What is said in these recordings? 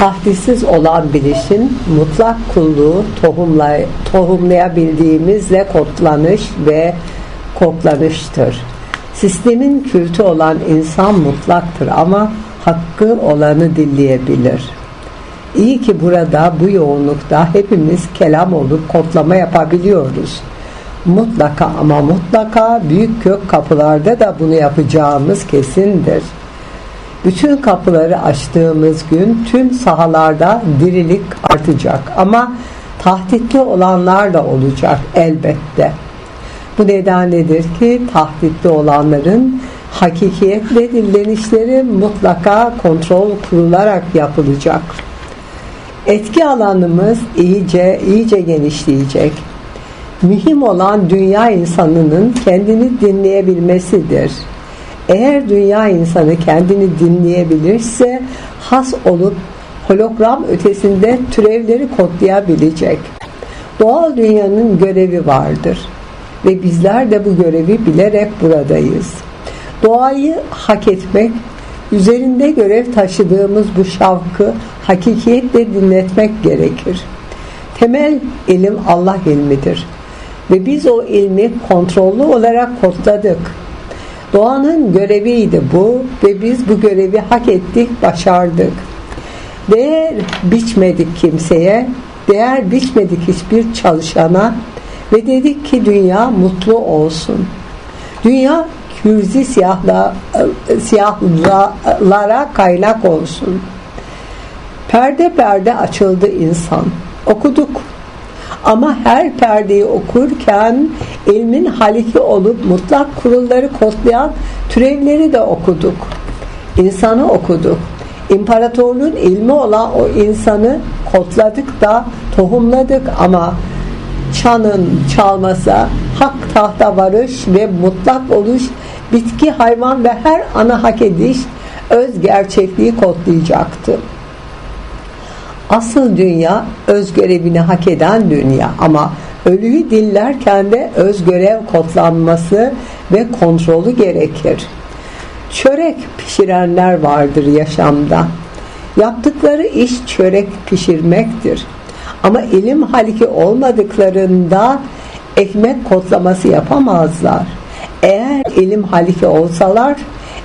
Tahdisiz olan bilişin mutlak kulluğu tohumlay tohumlayabildiğimizle kodlanış ve koklanıştır. Sistemin kültü olan insan mutlaktır ama hakkı olanı dinleyebilir. İyi ki burada bu yoğunlukta hepimiz kelam olup kodlama yapabiliyoruz. Mutlaka ama mutlaka büyük kök kapılarda da bunu yapacağımız kesindir. Bütün kapıları açtığımız gün tüm sahalarda dirilik artacak ama tahtitli olanlar da olacak elbette. Bu nedenledir ki tahtitli olanların hakikiyetle dinlenişleri mutlaka kontrol kurularak yapılacak. Etki alanımız iyice iyice genişleyecek. Mühim olan dünya insanının kendini dinleyebilmesidir. Eğer dünya insanı kendini dinleyebilirse has olup hologram ötesinde türevleri kodlayabilecek. Doğal dünyanın görevi vardır ve bizler de bu görevi bilerek buradayız. Doğayı hak etmek, üzerinde görev taşıdığımız bu şavkı hakikiyetle dinletmek gerekir. Temel ilim Allah ilmidir ve biz o ilmi kontrollü olarak kodladık. Doğanın göreviydi bu ve biz bu görevi hak ettik, başardık. Değer biçmedik kimseye, değer biçmedik hiçbir çalışana ve dedik ki dünya mutlu olsun. Dünya kürzi siyahla, siyahlara kaynak olsun. Perde perde açıldı insan. Okuduk. Ama her perdeyi okurken ilmin haliki olup mutlak kurulları kodlayan türevleri de okuduk. İnsanı okuduk. İmparatorluğun ilmi olan o insanı kodladık da tohumladık ama çanın çalmasa hak tahta varış ve mutlak oluş bitki, hayvan ve her ana hak ediş öz gerçekliği kodlayacaktı. Asıl dünya öz görevini hak eden dünya ama ölüyü dillerken de öz görev kodlanması ve kontrolü gerekir. Çörek pişirenler vardır yaşamda. Yaptıkları iş çörek pişirmektir. Ama ilim haliki olmadıklarında ekmek kodlaması yapamazlar. Eğer ilim haliki olsalar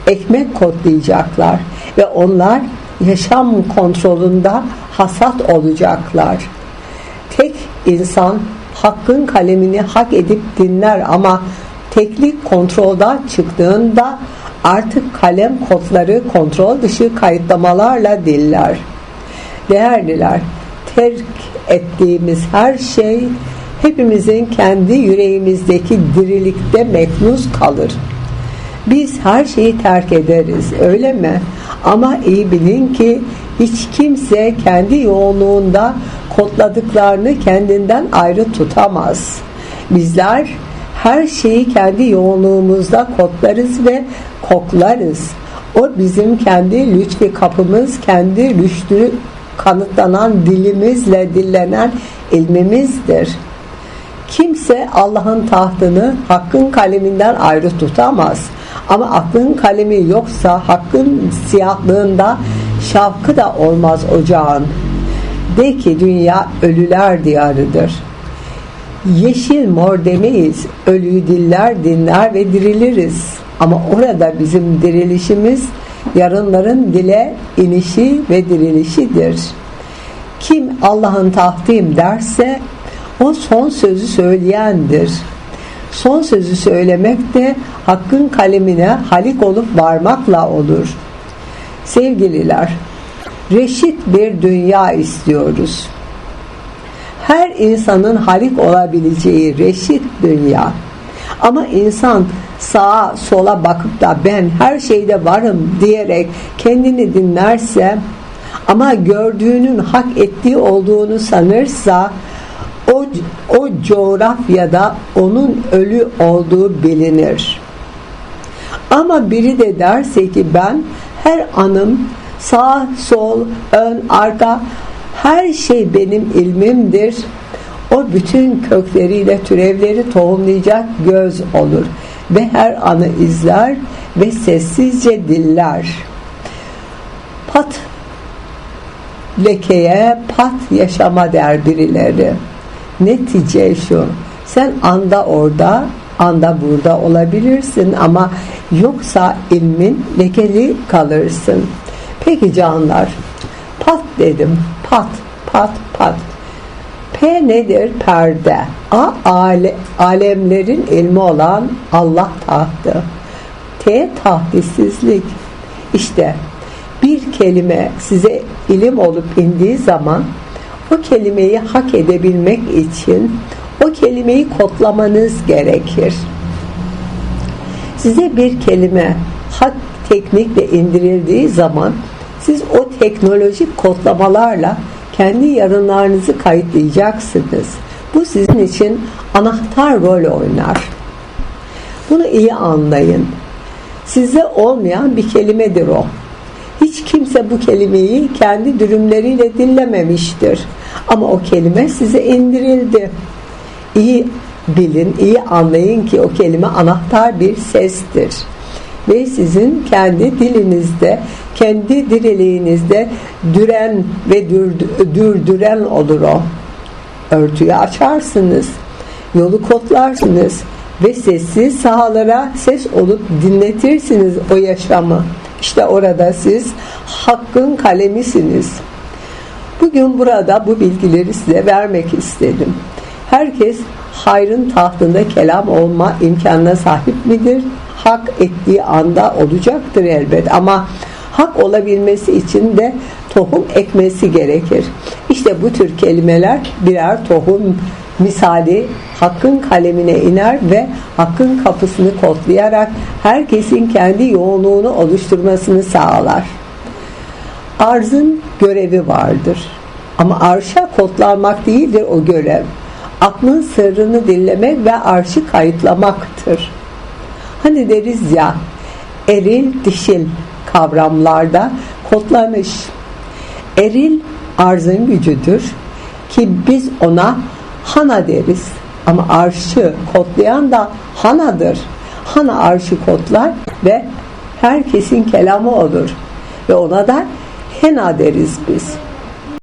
ekmek kodlayacaklar ve onlar yaşam kontrolünde hasat olacaklar. Tek insan hakkın kalemini hak edip dinler ama teklik kontroldan çıktığında artık kalem kodları kontrol dışı kayıtlamalarla diller. Değerliler, terk ettiğimiz her şey hepimizin kendi yüreğimizdeki dirilikte meknuz kalır. Biz her şeyi terk ederiz öyle mi? Ama iyi bilin ki hiç kimse kendi yoğunluğunda kodladıklarını kendinden ayrı tutamaz. Bizler her şeyi kendi yoğunluğumuzda kodlarız ve koklarız. O bizim kendi lütfi kapımız, kendi rüştü kanıtlanan dilimizle dillenen ilmimizdir. Kimse Allah'ın tahtını hakkın kaleminden ayrı tutamaz. Ama aklın kalemi yoksa hakkın siyahlığında şavkı da olmaz ocağın. De ki dünya ölüler diyarıdır. Yeşil mor demeyiz, ölüyü diller dinler ve diriliriz. Ama orada bizim dirilişimiz yarınların dile inişi ve dirilişidir. Kim Allah'ın tahtıyım derse o son sözü söyleyendir. Son sözü söylemek de hakkın kalemine halik olup varmakla olur. Sevgililer, reşit bir dünya istiyoruz. Her insanın halik olabileceği reşit dünya. Ama insan sağa sola bakıp da ben her şeyde varım diyerek kendini dinlerse ama gördüğünün hak ettiği olduğunu sanırsa o, coğrafyada onun ölü olduğu bilinir. Ama biri de derse ki ben her anım sağ, sol, ön, arka her şey benim ilmimdir. O bütün kökleriyle türevleri tohumlayacak göz olur ve her anı izler ve sessizce diller. Pat lekeye pat yaşama der birileri. Netice şu, sen anda orada, anda burada olabilirsin ama yoksa ilmin lekeli kalırsın. Peki canlar, pat dedim, pat, pat, pat. P nedir? Perde. A ale, alemlerin ilmi olan Allah tahtı. T tahdissizlik. İşte bir kelime size ilim olup indiği zaman o kelimeyi hak edebilmek için o kelimeyi kodlamanız gerekir. Size bir kelime hak teknikle indirildiği zaman siz o teknolojik kodlamalarla kendi yarınlarınızı kayıtlayacaksınız. Bu sizin için anahtar rol oynar. Bunu iyi anlayın. Size olmayan bir kelimedir o. Hiç kimse bu kelimeyi kendi dürümleriyle dinlememiştir. Ama o kelime size indirildi. İyi bilin, iyi anlayın ki o kelime anahtar bir sestir. Ve sizin kendi dilinizde, kendi diriliğinizde düren ve dürdüren olur o. Örtüyü açarsınız, yolu kodlarsınız ve sessiz sahalara ses olup dinletirsiniz o yaşamı. İşte orada siz hakkın kalemisiniz. Bugün burada bu bilgileri size vermek istedim. Herkes hayrın tahtında kelam olma imkanına sahip midir? Hak ettiği anda olacaktır elbet ama hak olabilmesi için de tohum ekmesi gerekir. İşte bu tür kelimeler birer tohum misali hakkın kalemine iner ve hakkın kapısını kodlayarak herkesin kendi yoğunluğunu oluşturmasını sağlar. Arzın görevi vardır. Ama arşa kodlanmak değildir o görev. Aklın sırrını dinlemek ve arşı kayıtlamaktır. Hani deriz ya, eril dişil kavramlarda kodlamış. Eril arzın gücüdür ki biz ona Hana deriz. Ama arşı kodlayan da Hana'dır. Hana arşı kodlar ve herkesin kelamı olur. Ve ona da Hena deriz biz.